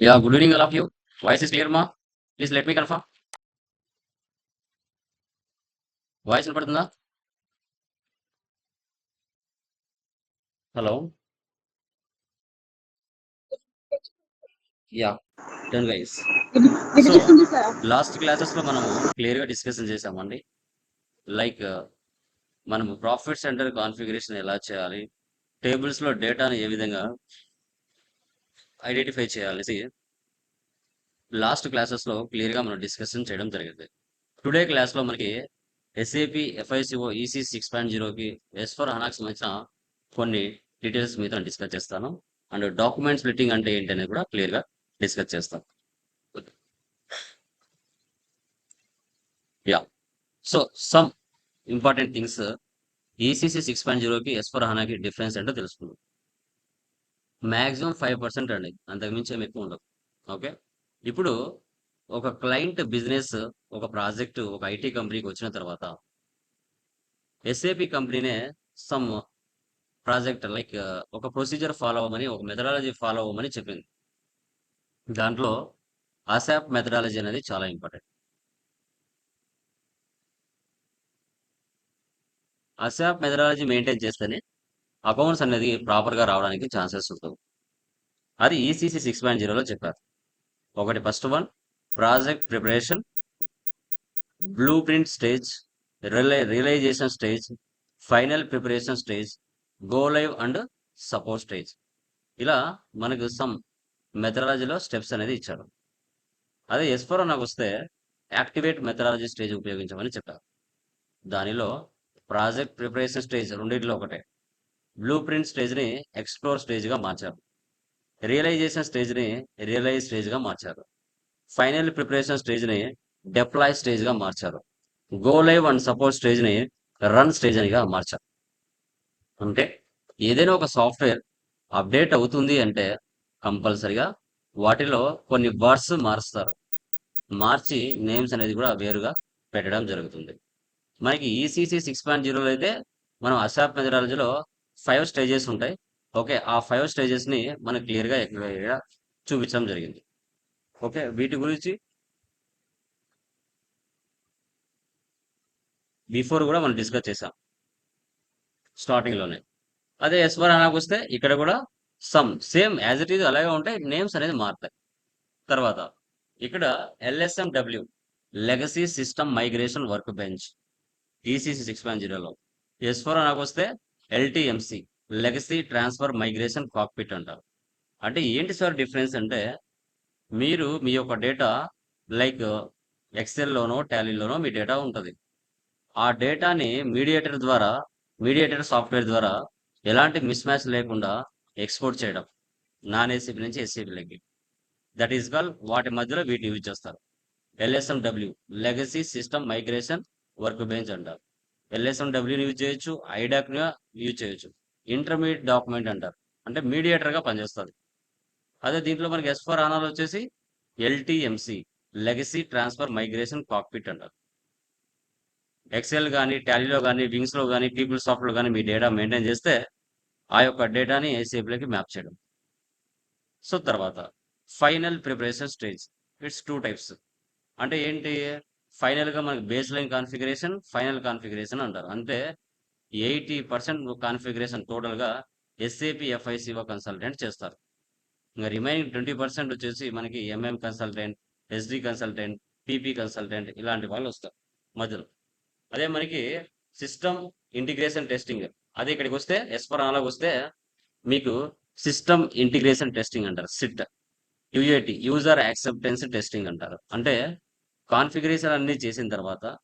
Yeah, good evening, all of you. Voice is clear, ma? Please let me confirm. Voice వినపడుతుందా hello ya done guys last క్లాసెస్లో మనము క్లియర్గా discussion చేసామండి like మనము profit centre configuration ఎలా చేయాలి టేబుల్స్లో డేటాను ఏ విధంగా ఐడెంటిఫై చేయాలి. లాస్ట్ క్లాసెస్లో క్లియర్గా మనం డిస్కషన్ చేయడం జరిగింది. టుడే క్లాస్లో మనకి SAP FICO EC six point జీరోకి ఎస్ ఫర్ హనాకు సంబంధించిన కొన్ని డీటెయిల్స్ మీద డిస్కస్ చేస్తాను. అండ్ డాక్యుమెంట్ స్ప్లిట్టింగ్ అంటే ఏంటి అనేది కూడా క్లియర్గా డిస్కస్ చేస్తాం. Ya so some important things ECC six point జీరోకి ఎస్ ఫర్ హనాకి డిఫరెన్స్ ఏంటో తెలుసుకుందాం. మ్యాక్సిమం ఫైవ్ పర్సెంట్ అండి. అంతకుమించి ఏమి ఎక్కువ ఉండదు. ఓకే? ఇప్పుడు ఒక క్లయింట్ బిజినెస్ ఒక ప్రాజెక్ట్ ఒక ఐటీ కంపెనీకి వచ్చిన తర్వాత ఎస్ఏపి కంపెనీనే సమ్ ప్రాజెక్ట్ లైక్ ఒక ప్రొసీజర్ ఫాలో అవ్వమని ఒక మెథడాలజీ ఫాలో అవ్వమని చెప్పింది. దాంట్లో అసాప్ మెథడాలజీ అనేది చాలా ఇంపార్టెంట్. అసాప్ మెథడాలజీ మెయింటైన్ చేస్తేనే అకౌంట్స్ అనేది ప్రాపర్గా రావడానికి ఛాన్సెస్ ఉంటుంది అది ఈసీసీ సిక్స్ పాయింట్ జీరోలో చెప్పారు. ఒకటి first one project preparation blue print stage rely realisation stage final preparation stage go live and support stage ఇలా మనకు సమ్ మెథడాలజీలో స్టెప్స్ అనేది ఇచ్చారు. అదే ఎస్ ఫోర్ నాకు వస్తే యాక్టివేట్ మెథడాలజీ స్టేజ్ ఉపయోగించమని చెప్పారు. దానిలో ప్రాజెక్ట్ ప్రిపరేషన్ స్టేజ్ రెండింటిలో ఒకటే. బ్లూ ప్రింట్ స్టేజ్ని ఎక్స్ప్లోర్ స్టేజ్గా మార్చారు. రియలైజేషన్ స్టేజ్ని రియలైజ్ స్టేజ్గా మార్చారు. ఫైనల్ ప్రిపరేషన్ స్టేజ్ని డెప్లాయ్ స్టేజ్గా మార్చారు. గో లైవ్ అండ్ సపోర్ట్ స్టేజ్ని రన్ స్టేజ్ అనిగా మార్చారు. అంటే ఏదైనా ఒక సాఫ్ట్వేర్ అప్డేట్ అవుతుంది అంటే కంపల్సరిగా వాటిలో కొన్ని వర్డ్స్ మారుస్తారు. మార్చి నేమ్స్ అనేది కూడా వేరుగా పెట్టడం జరుగుతుంది. మనకి ఈసీసీ సిక్స్ పాయింట్ జీరోలో అయితే మనం అసాప్ మెథడాలజీలో ఫైవ్ స్టేజెస్ ఉంటాయి. ఓకే ఆ ఫైవ్ స్టేజెస్ని మనకు క్లియర్గా ఇక్కడ చూపించడం జరిగింది. ఓకే వీటి గురించి బిఫోర్ కూడా మనం డిస్కస్ చేసాం స్టార్టింగ్లోనే. అదే ఎస్వర్ అనాకు వస్తే ఇక్కడ కూడా some same as it is అలాగే ఉంటాయి నేమ్స్ అనేది మారుతాయి. తర్వాత ఇక్కడ LSM W legacy system migration work bench ECC six point జీరోలో. ఎస్ ఫోర్ నాకు వస్తే LTMC legacy transfer migration cockpit అంటారు. అంటే ఏంటి సార్ డిఫరెన్స్ అంటే మీరు మీ యొక్క డేటా లైక్ ఎక్సెల్లోనో టాలీలోనో మీ డేటా ఉంటుంది. ఆ డేటాని మీడియేటర్ ద్వారా మీడియేటర్ సాఫ్ట్వేర్ ద్వారా ఎలాంటి మిస్ మ్యాచ్ లేకుండా ఎక్స్పోర్ట్ చేయడం. నాన్ ఏసీబీ నుంచి ఎస్సీబీలకి దట్ ఈస్ కాల్ వాటి మధ్యలో వీటిని యూజ్ చేస్తారు. LSMW legacy system migration work bench అంటారు. ఎల్ఎస్ఎం డబ్ల్యూని యూజ్ చేయొచ్చు ఐడాక్ని యూజ్ చేయొచ్చు. ఇంటర్మీడియట్ డాక్యుమెంట్ అంటారు. అంటే మీడియేటర్గా పనిచేస్తుంది. అదే దీంట్లో మనకి ఎస్ ఫర్ ఆనాలు వచ్చేసి LTMC legacy transfer migration cockpit అంటారు. ఎక్సెల్ కానీ టాలీలో కానీ వింగ్స్లో కానీ పీపుల్ సాఫ్ట్లో కానీ మీ డేటా మెయింటైన్ చేస్తే ఆ యొక్క డేటాని ఏసీఎఫ్లోకి మ్యాప్ చేయడం. సో తర్వాత final preparation stage it's two types అంటే ఏంటి? ఫైనల్గా మనకి base line configuration final configuration అంటారు. అంటే ఎయిటీ పర్సెంట్ కాన్ఫిగరేషన్ టోటల్గా ఎస్ఏపి ఎఫ్ఐసిఓ కన్సల్టెంట్ చేస్తారు. ఇంకా రిమైనింగ్ ట్వంటీ పర్సెంట్ వచ్చేసి మనకి MM consultant SD consultant PP consultant ఇలాంటి వాళ్ళు వస్తారు మధ్యలో. అదే మనకి సిస్టమ్ ఇంటిగ్రేషన్ టెస్టింగ్. అదే ఇక్కడికి వస్తే ఎస్పరానాలోకి వస్తే మీకు సిస్టమ్ ఇంటిగ్రేషన్ టెస్టింగ్ అంటారు SIT. UAT user acceptance testing అంటారు. అంటే కాన్ఫిగరేషన్ అన్ని చేసిన తర్వాత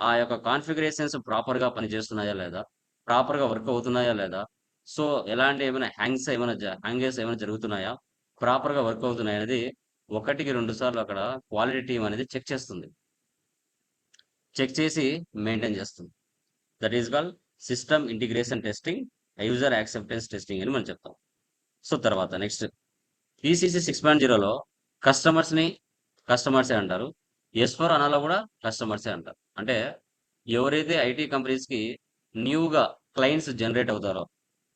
ఆ యొక్క కాన్ఫిగరేషన్స్ ప్రాపర్గా పనిచేస్తున్నాయా లేదా? ప్రాపర్గా వర్క్ అవుతున్నాయా లేదా? సో ఎలాంటి ఏమైనా హ్యాంగ్స్ ఏమైనా హ్యాంగర్స్ ఏమైనా జరుగుతున్నాయా? ప్రాపర్గా వర్క్ అవుతున్నాయి అనేది ఒకటికి రెండు సార్లు అక్కడ క్వాలిటీ టీం అనేది చెక్ చేస్తుంది. చెక్ చేసి మెయింటైన్ చేస్తుంది. That is call system integration testing user acceptance testing అని మనం చెప్తాం. సో తర్వాత నెక్స్ట్ ఈసీసీ సిక్స్ పాయింట్ జీరోలో కస్టమర్స్ని కస్టమర్సే అంటారు? ఎస్ ఫోర్ అనాలో కూడా కస్టమర్సే అంటారు అంటే. ఎవరైతే ఐటీ కంపెనీస్కి న్యూగా క్లయింట్స్ జనరేట్ అవుతారో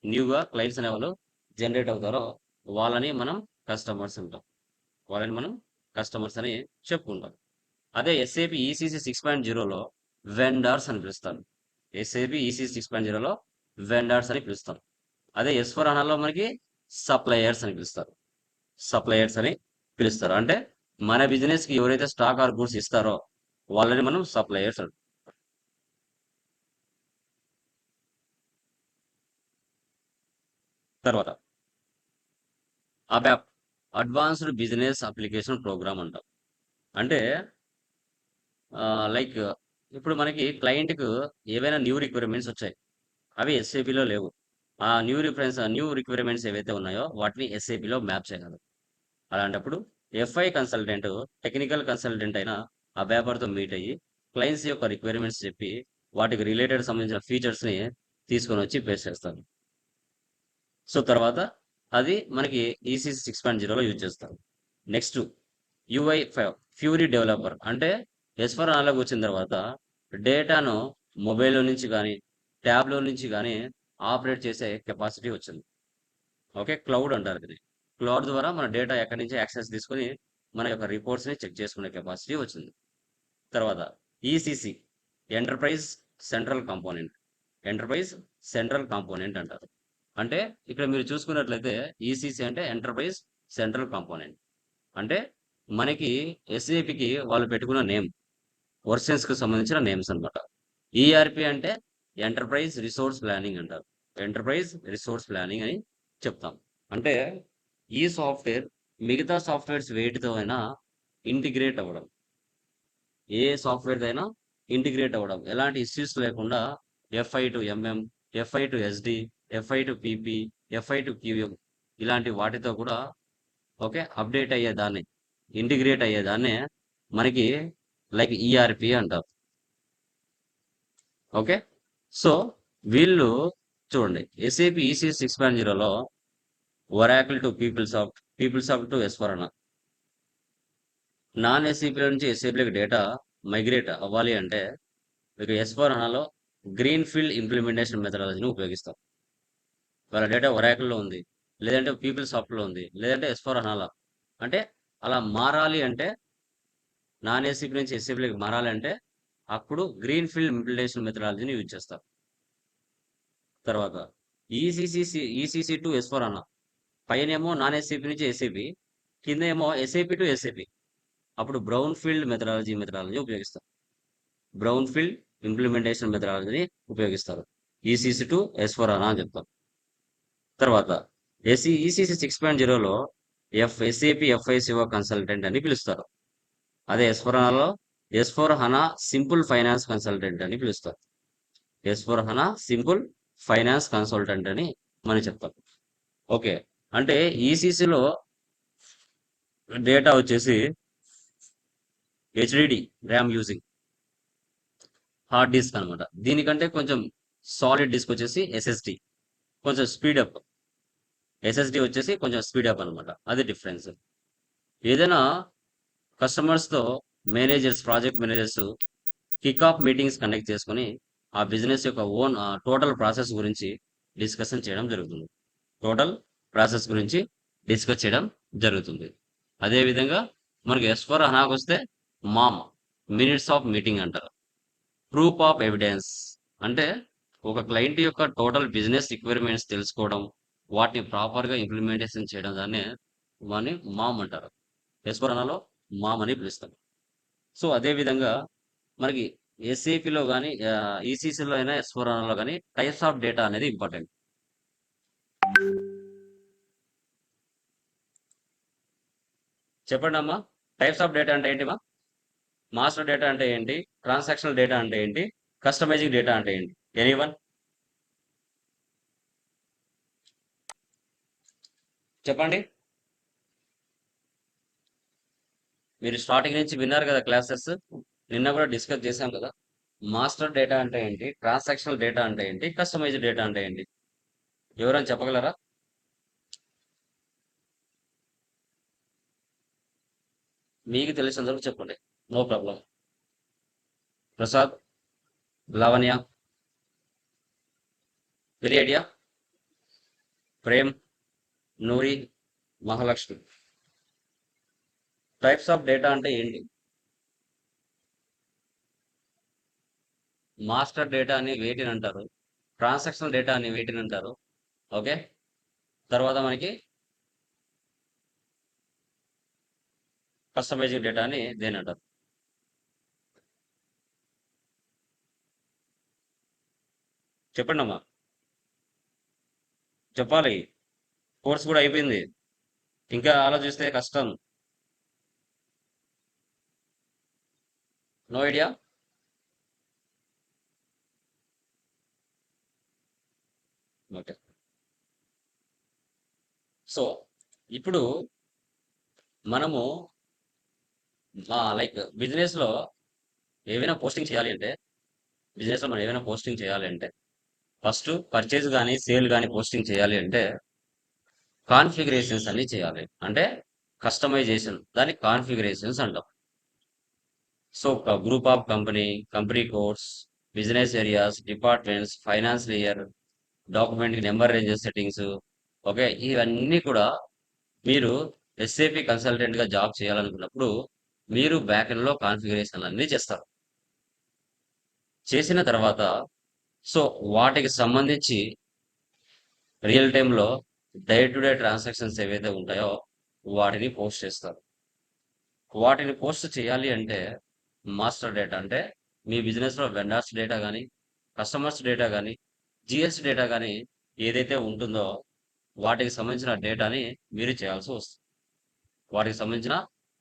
న్యూగా క్లయింట్స్ అనేవాళ్ళు జనరేట్ అవుతారో వాళ్ళని మనం కస్టమర్స్ అంటాం. వాళ్ళని మనం కస్టమర్స్ అని చెప్పుకుంటాం. అదే ఎస్ఏపి ఈసీసీ సిక్స్ పాయింట్ జీరోలో వెండర్స్ అని పిలుస్తారు. ఎస్ఏపి ఈసీసీ సిక్స్ పాయింట్ జీరోలో వెండర్స్ అని పిలుస్తారు. అదే ఎస్ ఫోర్ అనాలో మనకి సప్లయర్స్ అని పిలుస్తారు. సప్లయర్స్ అని పిలుస్తారు. అంటే మన బిజినెస్కి ఎవరైతే స్టాక్ ఆర్ గూడ్స్ ఇస్తారో వాళ్ళని మనం సప్లయర్స్ అంటాం. తర్వాత ABAP advanced business application program అంటాం. అంటే లైక్ ఇప్పుడు మనకి క్లయింట్కు ఏవైనా న్యూ రిక్వైర్మెంట్స్ వచ్చాయి. అవి ఎస్ఏపిలో లేవు. ఆ న్యూ రిఫరెన్స్ న్యూ రిక్వైర్మెంట్స్ ఏవైతే ఉన్నాయో వాటిని ఎస్ఏపిలో మ్యాప్ చేయగలరు అలాంటప్పుడు ఎఫ్ఐ కన్సల్టెంట్ టెక్నికల్ కన్సల్టెంట్ అయిన ఆ వ్యాపారితో మీట్ అయ్యి క్లయింట్స్ యొక్క రిక్వైర్మెంట్స్ చెప్పి వాటికి రిలేటెడ్ సంబంధించిన ఫీచర్స్ని తీసుకొని వచ్చి పేస్ట్ చేస్తారు. సో తర్వాత అది మనకి ఈసీసీ సిక్స్ పాయింట్ జీరోలో యూజ్ చేస్తారు. Next UI five Fiori developer అంటే ఎస్ఫర్ నాలోకి వచ్చిన తర్వాత డేటాను మొబైల్లో నుంచి కానీ ట్యాబ్లో నుంచి కానీ ఆపరేట్ చేసే కెపాసిటీ వచ్చింది. ఓకే క్లౌడ్ అంటారు ఇది క్లౌడ్ ద్వారా మన డేటా ఎక్కడి నుంచి యాక్సెస్ తీసుకొని మన యొక్క రిపోర్ట్స్ని చెక్ చేసుకునే కెపాసిటీ వచ్చింది. తర్వాత ECC enterprise central component enterprise central component అంటారు. అంటే ఇక్కడ మీరు చూసుకున్నట్లయితే ఈసీసీ అంటే ఎంటర్ప్రైజ్ సెంట్రల్ కాంపోనెంట్ అంటే మనకి ఎస్ఏపికి వాళ్ళు పెట్టుకున్న నేమ్ వర్షన్స్కి సంబంధించిన నేమ్స్ అనమాట ఈఆర్పి అంటే ఎంటర్ప్రైజ్ రిసోర్స్ ప్లానింగ్ అంటారు. ఎంటర్ప్రైజ్ రిసోర్స్ ప్లానింగ్ అని చెప్తాం. అంటే ఈ సాఫ్ట్వేర్ మిగతా సాఫ్ట్వేర్స్ వేటితో అయినా ఇంటిగ్రేట్ అవ్వడం. ఏ సాఫ్ట్వేర్ అయినా ఇంటిగ్రేట్ అవ్వడం. ఎలాంటి ఇష్యూస్ లేకుండా FI to MM FI to SD FI to PP FI to QM ఇలాంటి వాటితో కూడా ఓకే అప్డేట్ అయ్యేదాన్ని ఇంటిగ్రేట్ అయ్యేదాన్నే మనకి లైక్ ఈఆర్పి అంటారు. ఓకే? సో వీళ్ళు చూడండి ఎస్ఏపి ఈసీ సిక్స్ పాయింట్ జీరోలో Oracle to PeopleSoft PeopleSoft to ఎస్వరణ non SAP నుంచి ఎస్ఏపీలకు డేటా మైగ్రేట్ అవ్వాలి అంటే మీకు ఎస్వరణలో గ్రీన్ ఫీల్డ్ ఇంప్లిమెంటేషన్ మెథడాలజీని ఉపయోగిస్తాం. వాళ్ళ డేటా ఒరాకిల్లో ఉంది లేదంటే పీపుల్ సాఫ్ట్లో ఉంది లేదంటే ఎస్ఫోర్ అనాలా అంటే అలా మారాలి అంటే నాన్ ఏసీపీ నుంచి ఎస్సీపీలోకి మారాలి అంటే అప్పుడు గ్రీన్ ఫీల్డ్ ఇంప్లిమెంటేషన్ మెథడాలజీని యూజ్ చేస్తారు తర్వాత ECCC ECC to S four అన్న. పైనేమో నాన్ ఎస్సీపీ నుంచి ఎస్సీపీ కింద ఏమో ఎస్ఏపీ టు ఎస్ఏపీ అప్పుడు బ్రౌన్ ఫీల్డ్ మెథడాలజీ మెథడాలజీ ఉపయోగిస్తారు. బ్రౌన్ ఫీల్డ్ ఇంప్లిమెంటేషన్ మెథడాలజీని ఉపయోగిస్తారు. ఈసీసీ టు ఎస్ ఫోర్ అని చెప్తారు. తర్వాత ఎస్సీ ఈసీసీ సిక్స్ పాయింట్ జీరోలో ఎఫ్ ఎస్ఏపి ఎఫ్ఐసిఓ కన్సల్టెంట్ అని పిలుస్తారు. అదే S four హనాలో S four HANA simple finance consultant అని పిలుస్తారు. S four HANA simple finance consultant అని మనం చెప్తాం ఓకే. అంటే ఈసీసీలో డేటా వచ్చేసి HDD RAM using hard disk అనమాట దీనికంటే కొంచెం సాలిడ్ డిస్క్ వచ్చేసి ఎస్ఎస్డి. కొంచెం స్పీడప్ ఎస్ఎస్డి వచ్చేసి కొంచెం స్పీడప్ అనమాట అది డిఫరెన్స్. ఏదైనా కస్టమర్స్తో managers project managers kick off meetings conduct చేసుకుని ఆ బిజినెస్ యొక్క ఓన్ టోటల్ ప్రాసెస్ గురించి డిస్కషన్ చేయడం జరుగుతుంది. టోటల్ ప్రాసెస్ గురించి డిస్కస్ చేయడం జరుగుతుంది. అదేవిధంగా మనకి ఎస్ ఫర్ హనాకు వస్తే మామ్ మినిట్స్ ఆఫ్ మీటింగ్ అంటారు. ప్రూఫ్ ఆఫ్ ఎవిడెన్స్ అంటే ఒక క్లయింట్ యొక్క టోటల్ బిజినెస్ రిక్వైర్మెంట్స్ తెలుసుకోవడం వాటిని ప్రాపర్గా ఇంప్లిమెంటేషన్ చేయడం దాన్ని వాడిని మామ్ అంటారు. ఎస్వరణలో మామ్ అని పిలుస్తారు. సో అదేవిధంగా మనకి ఎస్ఏపిలో కానీ ఈసీసీలో అయినా ఎస్వరణలో కానీ టైప్స్ ఆఫ్ డేటా అనేది ఇంపార్టెంట్ చెప్పండి అమ్మా టైప్స్ ఆఫ్ డేటా అంటే ఏంటిమా మాస్టర్ డేటా అంటే ఏంటి? ట్రాన్సాక్షనల్ డేటా అంటే ఏంటి? కస్టమైజింగ్ డేటా అంటే ఏంటి? ఎనీ వన్ చెప్పండి. మీరు స్టార్టింగ్ నుంచి విన్నారు కదా క్లాసెస్ నిన్న కూడా డిస్కస్ చేశాం కదా. మాస్టర్ డేటా అంటే ఏంటి? ట్రాన్సాక్షనల్ డేటా అంటే ఏంటి? కస్టమైజ్డ్ డేటా అంటే ఏంటి? ఎవరైనా చెప్పగలరా? మీకు తెలిసినందుకు చెప్పండి. No problem. Prasad Lavanya very idea Prem Nuri Mahalakshmi. Types of data అంటే ఏంటి? మాస్టర్ డేటా అని వేటిని అంటారు. ట్రాన్సాక్షన్ డేటా అని వేటిని అంటారు. ఓకే తర్వాత మనకి కస్టమైజింగ్ డేటా అని దేని అంటారు? చెప్పండి అమ్మా. చెప్పాలి. కోర్స్ కూడా అయిపోయింది. ఇంకా ఆలోచిస్తే కష్టం. No idea? ఓకే. సో ఇప్పుడు మనము లైక్ బిజినెస్లో ఏవైనా పోస్టింగ్ చేయాలి అంటే బిజినెస్లో మనం ఏమైనా పోస్టింగ్ చేయాలి అంటే ఫస్ట్ పర్చేజ్ కానీ సేల్ కానీ పోస్టింగ్ చేయాలి అంటే కాన్ఫిగరేషన్స్ అన్ని చేయాలి. అంటే కస్టమైజేషన్ దాని కాన్ఫిగరేషన్స్ అంటాం. So group of company company codes business areas departments finance layer document number ranges settings okay ఇవన్నీ కూడా మీరు ఎస్ఏపి కన్సల్టెంట్గా జాబ్ చేయాలనుకున్నప్పుడు మీరు బ్యాకెండ్లో లో కాన్ఫిగరేషన్ అన్నీ చేస్తారు. చేసిన తర్వాత సో వాటికి సంబంధించి రియల్ టైంలో డే టు డే ట్రాన్సాక్షన్స్ ఏవైతే ఉంటాయో వాటిని పోస్ట్ చేస్తారు. వాటిని పోస్ట్ చేయాలి అంటే మాస్టర్ డేటా అంటే మీ బిజినెస్లో వెండర్స్ డేటా కానీ కస్టమర్స్ డేటా కానీ జిఎస్టీ డేటా కానీ ఏదైతే ఉంటుందో వాటికి సంబంధించిన డేటాని మీరు చేయాల్సి వస్తుంది. వాటికి సంబంధించిన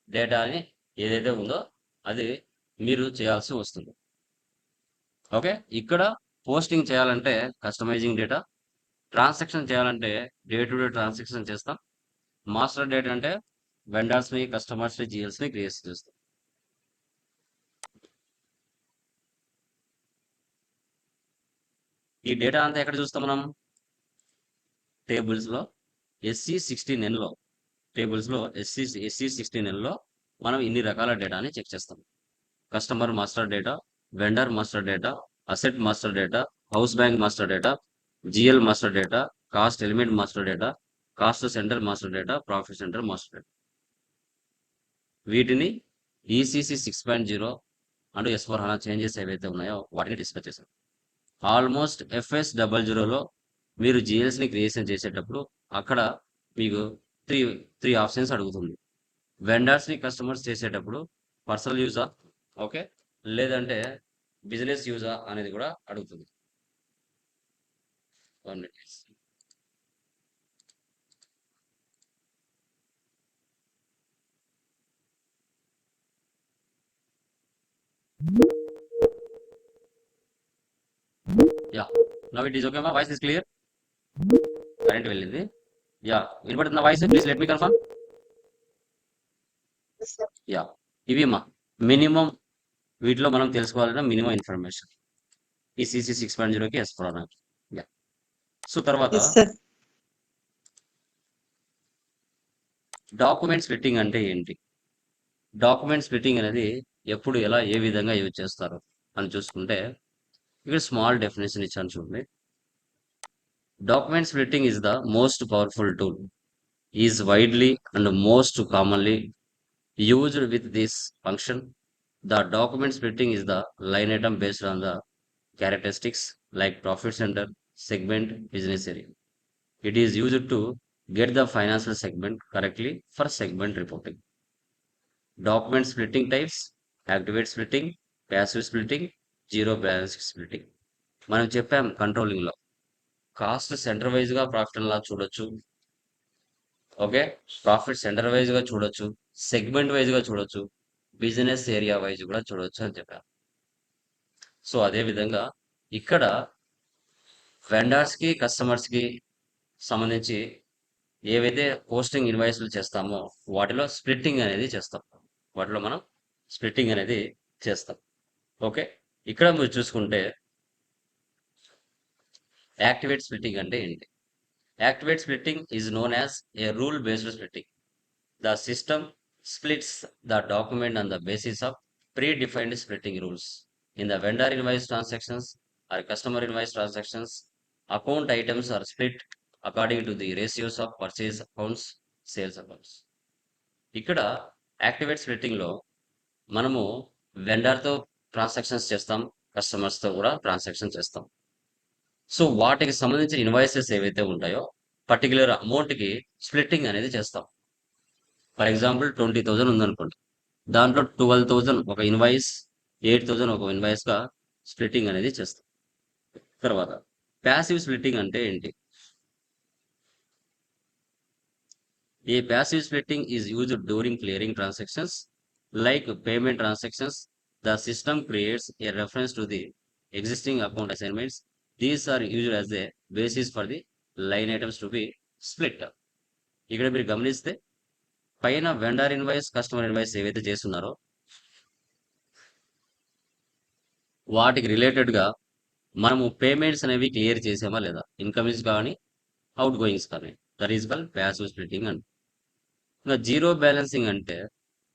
డేటాని ఏదైతే ఉందో అది మీరు చేయాల్సి వస్తుంది. ఓకే? ఇక్కడ పోస్టింగ్ చేయాలంటే కస్టమైజింగ్ డేటా ట్రాన్సాక్షన్ చేయాలంటే డే టు డే ట్రాన్సాక్షన్ చేస్తాం. మాస్టర్ డేటా అంటే వెండర్స్ని కస్టమర్స్ని కస్టమర్స్ క్రియేట్ చేస్తాం. ఈ డేటా అంతా ఎక్కడ చూస్తాం మనం? టేబుల్స్లో ఎస్సీ సిక్స్టీన్ ఎన్లో టేబుల్స్లో ఎస్సీ ఎస్సీ సిక్స్టీన్ ఎన్లో మనం ఇన్ని రకాల డేటాని చెక్ చేస్తాం. Customer master data vendor master data asset master data house bank master data GL master data cost element master data cost center master data profit center master data. వీటిని ECC six point zero అంటూ S four HANA changes ఏవైతే ఉన్నాయో వాటిని discuss చేశాం. Almost FS double జీరోలో మీరు జిఎల్స్ని creation చేసేటప్పుడు అక్కడ మీకు త్రీ త్రీ ఆప్షన్స్ అడుగుతుంది. వెండర్స్ని కస్టమర్స్ చేసేటప్పుడు పర్సనల్ యూజా ఓకే లేదంటే బిజినెస్ యూజా అనేది కూడా అడుగుతుంది. One minute yeah now it is okay మా వాయిస్ ఇస్ క్లియర్ కరెంట్ వెళ్ళింది. Yeah వినపడుతున్న voice please let me confirm yeah ఇవి మా మినిమం వీటిలో మనం తెలుసుకోవాలన్న minimum information. ECC six point జీరోకి ఎస్ ఫోర్ యా సో తర్వాత. డాక్యుమెంట్ స్ప్లిట్టింగ్ అంటే ఏంటి? డాక్యుమెంట్ స్ప్లిట్టింగ్ అనేది ఎప్పుడు ఎలా ఏ విధంగా యూజ్ చేస్తారు అని చూసుకుంటే ఇక్కడ స్మాల్ డెఫినేషన్ ఇచ్చాను చూడండి. Document splitting is the most powerful tool. Is widely and most commonly used with this function. The document splitting is the line item based on the characteristics like profit center, segment, business area. It is used to get the financial segment correctly for segment reporting. Document splitting types, activate splitting, passive splitting, zero balance splitting మనం చెప్పాం కంట్రోలింగ్లో cost centre వైజ్గా profit లా చూడొచ్చు okay? Profit centre వైజ్గా చూడొచ్చు segment వైజ్గా చూడొచ్చు బిజినెస్ ఏరియా వైజ్ కూడా చూడొచ్చు అని చెప్పారు. సో అదే విధంగా ఇక్కడ వెండర్స్కి కస్టమర్స్కి సంబంధించి ఏవైతే పోస్టింగ్ ఇన్వాయిస్లు చేస్తామో వాటిలో స్ప్లిట్టింగ్ అనేది చేస్తాం. వాటిలో మనం స్ప్లిట్టింగ్ అనేది చేస్తాం. ఓకే? ఇక్కడ మీరు చూసుకుంటే యాక్టివేట్ స్ప్లిట్టింగ్ అంటే ఏంటి? Activate splitting is known as a rule based splitting the system splits the document on the basis of predefined splitting rules in the vendor invoice transactions or customer invoice transactions account items are split according to the ratios of purchase accounts sales accounts ఇక్కడ activate స్ప్లిట్టింగ్లో మనము వెండర్తో transactions చేస్తాం కస్టమర్స్తో కూడా transactions చేస్తాం. So వాటికి సంబంధించిన invoices ఏవైతే ఉంటాయో పర్టికులర్ అమౌంట్కి స్ప్లిట్టింగ్ అనేది చేస్తాం. ఫర్ ఎగ్జాంపుల్ ట్వంటీ థౌజండ్ ఉందనుకోండి. దాంట్లో ట్వెల్వ్ థౌజండ్ ఒక ఇన్వాయిస్ ఎయిట్ థౌజండ్ ఒక ఇన్వాయిస్గా స్ప్లిట్టింగ్ అనేది చేస్తాం. తర్వాత ప్యాసివ్ స్ప్లిట్టింగ్ అంటే ఏంటి? A passive splitting is use during clearing transactions like payment transactions the system creates a reference to the existing account assignments these are used as a basis for the line items to be split ఇక్కడ మీరు గమనిస్తే పైన vendor invoice customer invoice ఏవైతే చేస్తున్నారో వాటికి రిలేటెడ్గా మనము payments అనేవి క్లియర్ చేసామా లేదా? ఇన్కమింగ్స్ కానీ అవుట్ గోయింగ్స్ కానీ. That is call passive splitting and ఇంకా జీరో బ్యాలెన్సింగ్ అంటే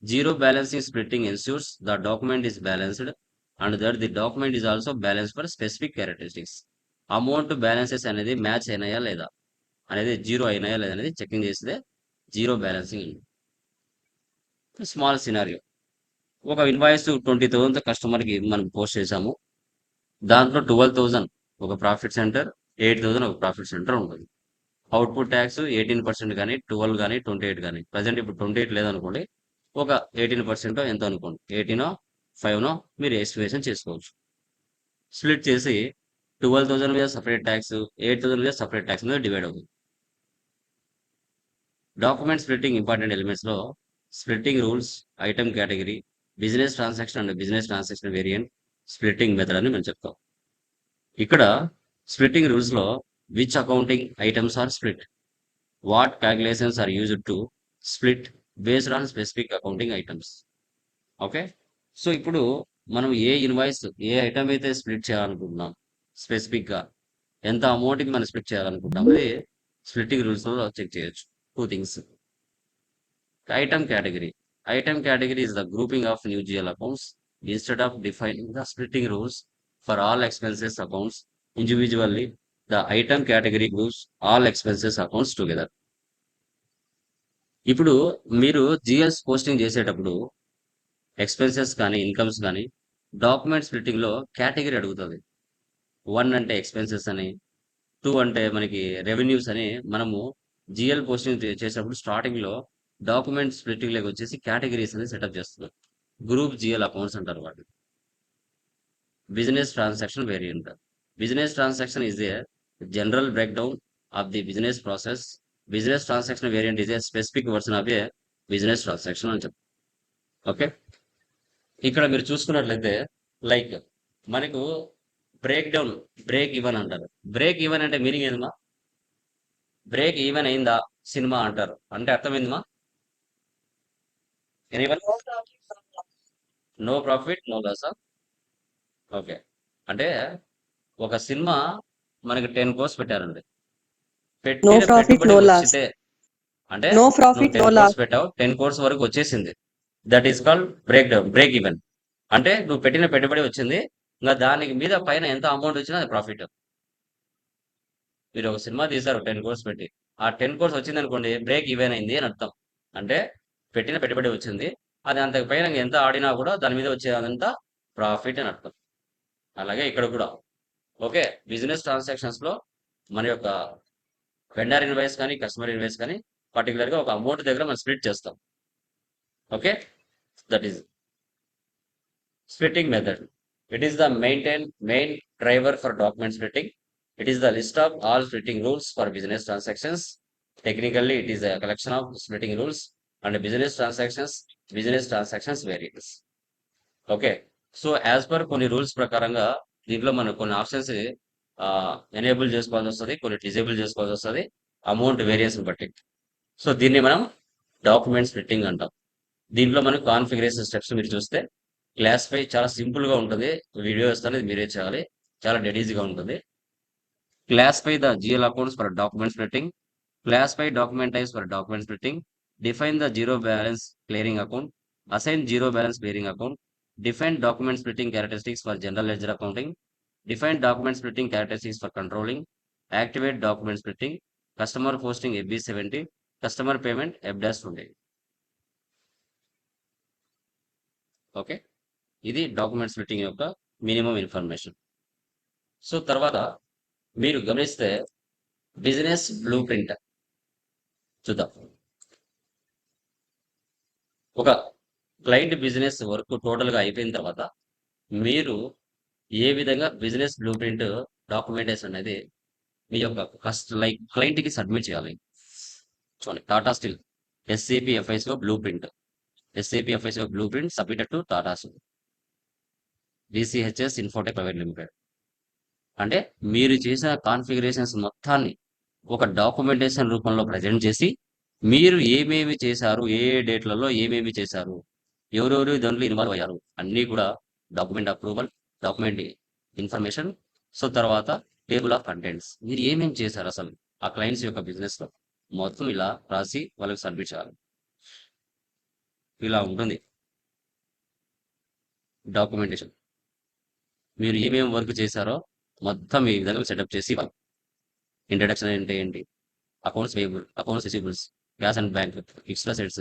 zero balancing splitting ensures the document is balanced and that the document is also balance for specific characteristics amount balances అనేది match అయినాయా లేదా? అనేది zero అయినాయా లేదా అనేది చెకింగ్ చేస్తే జీరో బ్యాలెన్సింగ్ స్మాల్ సినారియో ఒక ఇన్వాయిస్ ట్వంటీ థౌసండ్ కస్టమర్కి మనం పోస్ట్ చేసాము దాంట్లో ట్వెల్వ్ థౌసండ్ ఒక ప్రాఫిట్ సెంటర్ ఎయిట్ థౌసండ్ ఒక ప్రాఫిట్ సెంటర్ ఉంటుంది. అవుట్పుట్ ట్యాక్స్ ఎయిటీన్ పర్సెంట్ కానీ ట్వెల్వ్ కానీ ట్వంటీ ఎయిట్ కానీ. ప్రజెంట్ ఇప్పుడు ట్వంటీ ఎయిట్ లేదనుకోండి ఒక ఎయిటీన్ పర్సెంట్ ఎంత అనుకోండి. ఎయిటీనో ఫైవ్నో మీరు ఎస్టిమేషన్ చేసుకోవచ్చు. స్ప్లిట్ చేసి ట్వెల్వ్ థౌసండ్ మీద సపరేట్ ట్యాక్స్ ఎయిట్ థౌసండ్ మీద సపరేట్ ట్యాక్స్ మీద డివైడ్ అవుతుంది. Document splitting important ఎలిమెంట్స్లో splitting rules item category business transaction and business transaction variant splitting method అని మేము చెప్తాం. ఇక్కడ splitting రూల్స్లో which accounting items are split what calculations are used to split based on specific accounting items okay so ఇప్పుడు మనం ఏ invoice ఏ item అయితే split చేయాలనుకుంటున్నాం స్పెసిఫిక్గా ఎంత అమౌంట్కి మనం స్ప్లిట్ చేయాలనుకుంటామో స్ప్లిట్టింగ్ రూల్స్లో చెక్ చేయొచ్చు. Two things. Item category. Item category is the grouping of new GL accounts instead of defining the splitting rules for all expenses accounts. Individually the item category groups all expenses accounts together. ఇప్పుడు మీరు GS posting చేసేటప్పుడు expenses కానీ incomes కానీ document స్ప్లిట్టింగ్లో category అడుగుతుంది. One అంటే expenses అని two అంటే మనకి రెవెన్యూస్ అని మనము జిఎల్ పోస్టింగ్ చేసినప్పుడు స్టార్టింగ్లో డాక్యుమెంట్ స్ప్లిట్టింగ్లోకి వచ్చేసి కేటగిరీస్ అనేది సెటప్ చేస్తున్నారు గ్రూప్ జిఎల్ అకౌంట్స్ అంటారు వాటి business transaction variant business transaction is a general break down of the business process business transaction variant is a specific version of a business transaction అని చెప్తారు okay ఇక్కడ మీరు చూసుకున్నట్లయితే like మనకు break down break even అంటారు. Break even అంటే meaning ఏందమ్మా? Break even అయిందా? సినిమా అంటారు. అంటే అర్థమైందమ్మా? No profit no loss okay అంటే ఒక సినిమా మనకి టెన్ కోర్స్ పెట్టారండి. అంటే. పెట్టావు టెన్ కోర్స్ వరకు వచ్చేసింది. That is called break down break even అంటే నువ్వు పెట్టిన పెట్టుబడి వచ్చింది ఇంకా దానికి మీద పైన ఎంత అమౌంట్ వచ్చినా అది ప్రాఫిట్ మీరు ఒక సినిమా తీశారు టెన్ కోర్స్ పెట్టి. ఆ టెన్ కోర్స్ వచ్చింది అనుకోండి బ్రేక్ ఈవెన్ అయింది అని అర్థం. అంటే పెట్టిన పెట్టుబడి వచ్చింది. అది అంత పైన ఎంత ఆడినా కూడా దాని మీద వచ్చేదంతా ప్రాఫిట్ అని అర్థం. అలాగే ఇక్కడ కూడా. ఓకే బిజినెస్ ట్రాన్సాక్షన్స్లో మన యొక్క వెండర్ ఇన్వాయిస్ కానీ కస్టమర్ ఇన్వాయిస్ కానీ పర్టికులర్గా ఒక అమౌంట్ దగ్గర మనం స్ప్లిట్ చేస్తాం. Okay that is splitting method it is the maintain main driver for document splitting. It is the list of all splitting rules for business transactions technically it is a collection of splitting rules and business transactions business transactions variance okay so as per కొన్ని rules ప్రకారంగా దీంట్లో మనం కొన్ని options enable చేసుకోవాల్సి వస్తుంది కొన్ని disable చేసుకోవాల్సి వస్తుంది అమౌంట్ వేరియన్స్ బట్టి. సో దీన్ని మనం డాక్యుమెంట్ స్ప్లిట్టింగ్ అంటాం. దీంట్లో మనం కాన్ఫిగరేషన్ స్టెప్స్ మీరు చూస్తే క్లాసిఫై చాలా సింపుల్గా ఉంటుంది. వీడియో ఇస్తాను ఇది మీరే చేయాలి. చాలా డెడీజీగా ఉంటుంది. Classify the GL accounts for document splitting classify document types for document splitting define the zero balance clearing account assign zero balance clearing account define document splitting characteristics for general ledger accounting define document splitting characteristics for controlling activate document splitting customer posting FB seventy customer payment ఎబ్డాస్ ఉండేది okay ఇది document splitting యొక్క minimum information. So తర్వాత మీరు గమనిస్తే business blueprint చూద్దాం. ఒక client business work టోటల్గా అయిపోయిన తర్వాత మీరు ఏ విధంగా బిజినెస్ బ్లూ ప్రింట్ డాక్యుమెంటేషన్ అనేది మీ యొక్క కస్ట్ లైక్ క్లయింట్కి సబ్మిట్ చేయాలి? చూడండి Tata Steel SAP blueprint SAP blueprint submitted to Tata Steel. DCHS Infotech Private Limited అంటే మీరు చేసిన కాన్ఫిగరేషన్స్ మొత్తాన్ని ఒక డాక్యుమెంటేషన్ రూపంలో ప్రజెంట్ చేసి మీరు ఏమేమి చేశారు ఏ ఏ డేట్లలో ఏమేమి చేశారు ఎవరెవరు దాంట్లో ఇన్వాల్వ్ అయ్యారు అన్నీ కూడా document approval document information so తర్వాత టేబుల్ ఆఫ్ కంటెంట్స్ మీరు ఏమేమి చేశారు అసలు ఆ క్లయింట్స్ యొక్క బిజినెస్లో మొత్తం ఇలా రాసి వాళ్ళకి సబ్మిట్ చేయాలి. ఇలా ఉంటుంది. డాక్యుమెంటేషన్ మీరు ఏమేమి వర్క్ చేశారో మొత్తం ఈ విధంగా సెటప్ చేసి ఇంట్రడక్షన్ అంటే ఏంటి? Accounts payable accounts receivables cash and bank fixed assets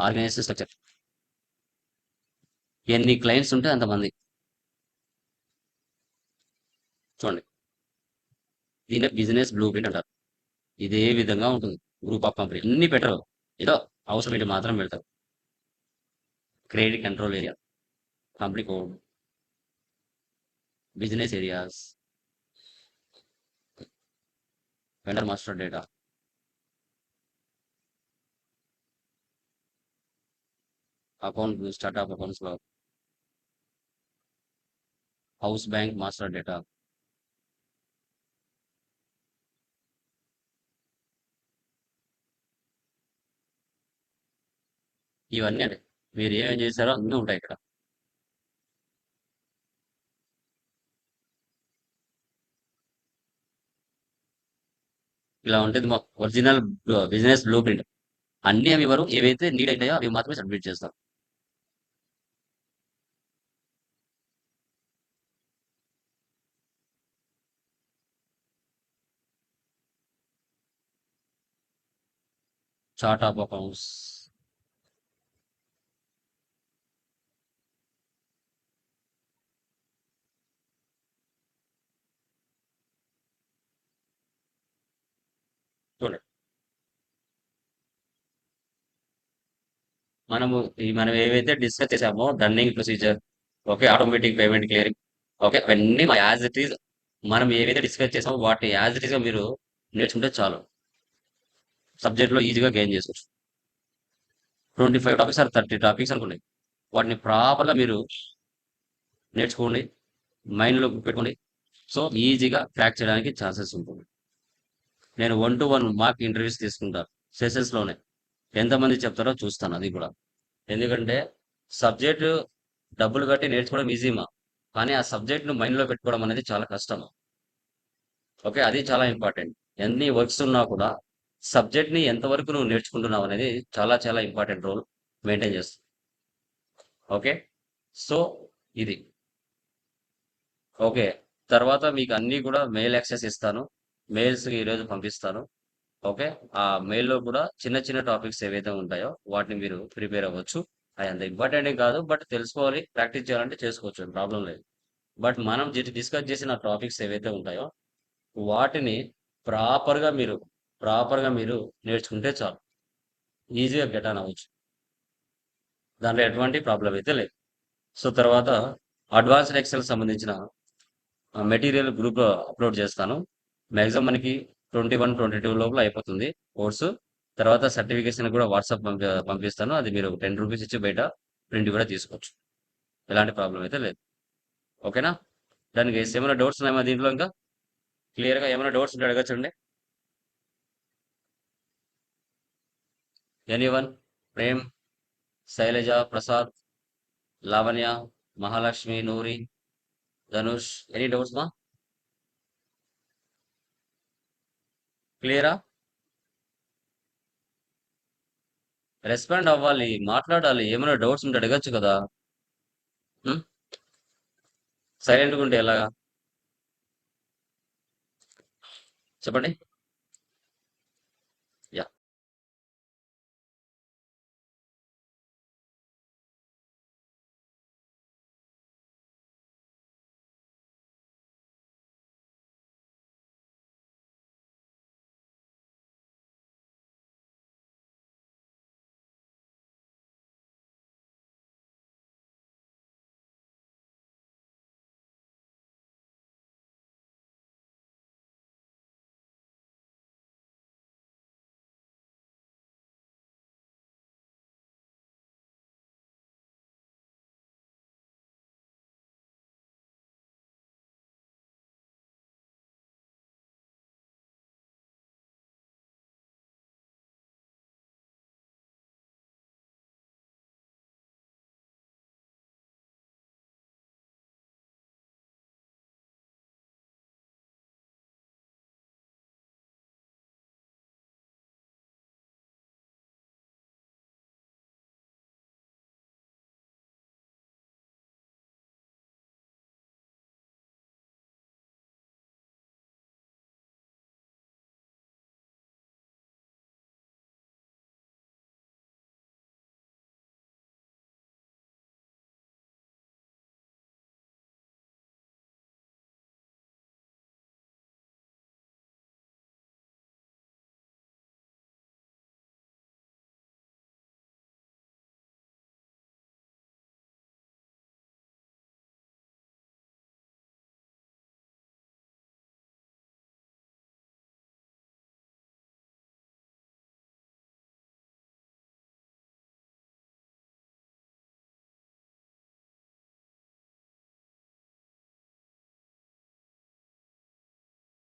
organization structure ఎన్ని క్లయింట్స్ ఉంటే అంతమంది. చూడండి. దీని బిజినెస్ బ్లూ ప్రింట్ అంటారు. ఇదే విధంగా ఉంటుంది. గ్రూప్ ఆఫ్ కంపెనీ అన్ని పెట్టరు. ఏదో అవసరం మాత్రం పెడతారు. Credit control area company code business areas. Vendor master data account startup accounts house bank master data ఇవన్నీ అండి మీరు ఏమేమి చేశారో అన్నీ ఉంటాయి ఇక్కడ. ఇలా ఉంటుంది మా ఒరిజినల్ బిజినెస్ బ్లూ ప్రింట్ అన్ని అవి ఇవ్వరు ఏవైతే నీడ్ అయినాయో అవి మాత్రమే సబ్మిట్ చేస్తాం. చార్ట్ ఆఫ్ అకౌంట్స్ చూడండి. మనము మనం ఏవైతే డిస్కస్ చేసామో dunning procedure okay automatic payment clearing okay అవన్నీ యాజ్ ఇట్ ఈస్ మనం ఏవైతే డిస్కస్ చేసామో వాటిని యాజ్ ఇట్ ఈస్గా మీరు నేర్చుకుంటే చాలు. సబ్జెక్ట్లో ఈజీగా గెయిన్ చేసుకోవచ్చు. Twenty five topics or thirty topics అనుకోండి. వాటిని ప్రాపర్గా మీరు నేర్చుకోండి. మైండ్లో పెట్టుకోండి. సో ఈజీగా క్రాక్ చేయడానికి ఛాన్సెస్ ఉంటుంది నేను one to one mock interviews తీసుకుంటాను సెషన్స్లోనే ఎంతమంది చెప్తారో చూస్తాను అది కూడా. ఎందుకంటే సబ్జెక్టు డబ్బులు కట్టి నేర్చుకోవడం ఈజీమా కానీ ఆ సబ్జెక్ట్ను మైండ్లో పెట్టుకోవడం అనేది చాలా కష్టం. ఓకే అది చాలా ఇంపార్టెంట్ ఎన్ని వర్క్స్ ఉన్నా కూడా సబ్జెక్ట్ని ఎంతవరకు నువ్వు నేర్చుకుంటున్నావు అనేది చాలా చాలా ఇంపార్టెంట్ రోల్ మెయింటైన్ చేస్తుంది. ఓకే సో ఇది. ఓకే తర్వాత మీకు అన్నీ కూడా మెయిల్ యాక్సెస్ ఇస్తాను. మెయిల్స్ ఈరోజు పంపిస్తాను. ఓకే? ఆ మెయిల్లో కూడా చిన్న చిన్న టాపిక్స్ ఏవైతే ఉంటాయో వాటిని మీరు ప్రిపేర్ అవ్వచ్చు. అది అంత ఇంపార్టెంట్ కాదు బట్ తెలుసుకోవాలి ప్రాక్టీస్ చేయాలంటే చేసుకోవచ్చు ప్రాబ్లం లేదు. బట్ మనం డిస్కస్ చేసిన టాపిక్స్ ఏవైతే ఉంటాయో వాటిని ప్రాపర్గా మీరు ప్రాపర్గా మీరు నేర్చుకుంటే చాలు. ఈజీగా గెట్ ఆన్ అవ్వచ్చు. దాంట్లో ఎటువంటి ప్రాబ్లం అయితే లేదు. సో తర్వాత అడ్వాన్స్డ్ ఎక్సెల్ సంబంధించిన మెటీరియల్ గ్రూప్ అప్లోడ్ చేస్తాను. మ్యాక్సిమం మనకి ట్వంటీ వన్ ట్వంటీ టూ లోపల అయిపోతుంది కోర్సు తర్వాత సర్టిఫికేషన్ కూడా వాట్సాప్ పంపి పంపిస్తాను. అది మీరు టెన్ రూపీస్ ఇచ్చి బయట ప్రింట్ కూడా తీసుకోవచ్చు. ఎలాంటి ప్రాబ్లం అయితే లేదు. ఓకేనా దానికి ఏమైనా డౌట్స్ ఉన్నాయా దీంట్లో ఇంకా? క్లియర్గా ఏమైనా డౌట్స్ ఉంటే అడగచ్చండి. Anyone Prem Shailaja Prasad Lavanya Mahalakshmi Noori Dhanush any doubts మా? క్లియరా? రెస్పాండ్ అవ్వాలి మాట్లాడాలి ఏమైనా డౌట్స్ ఉంటే అడగచ్చు కదా. సైలెంట్గా ఉంటే ఎలాగా? చెప్పండి.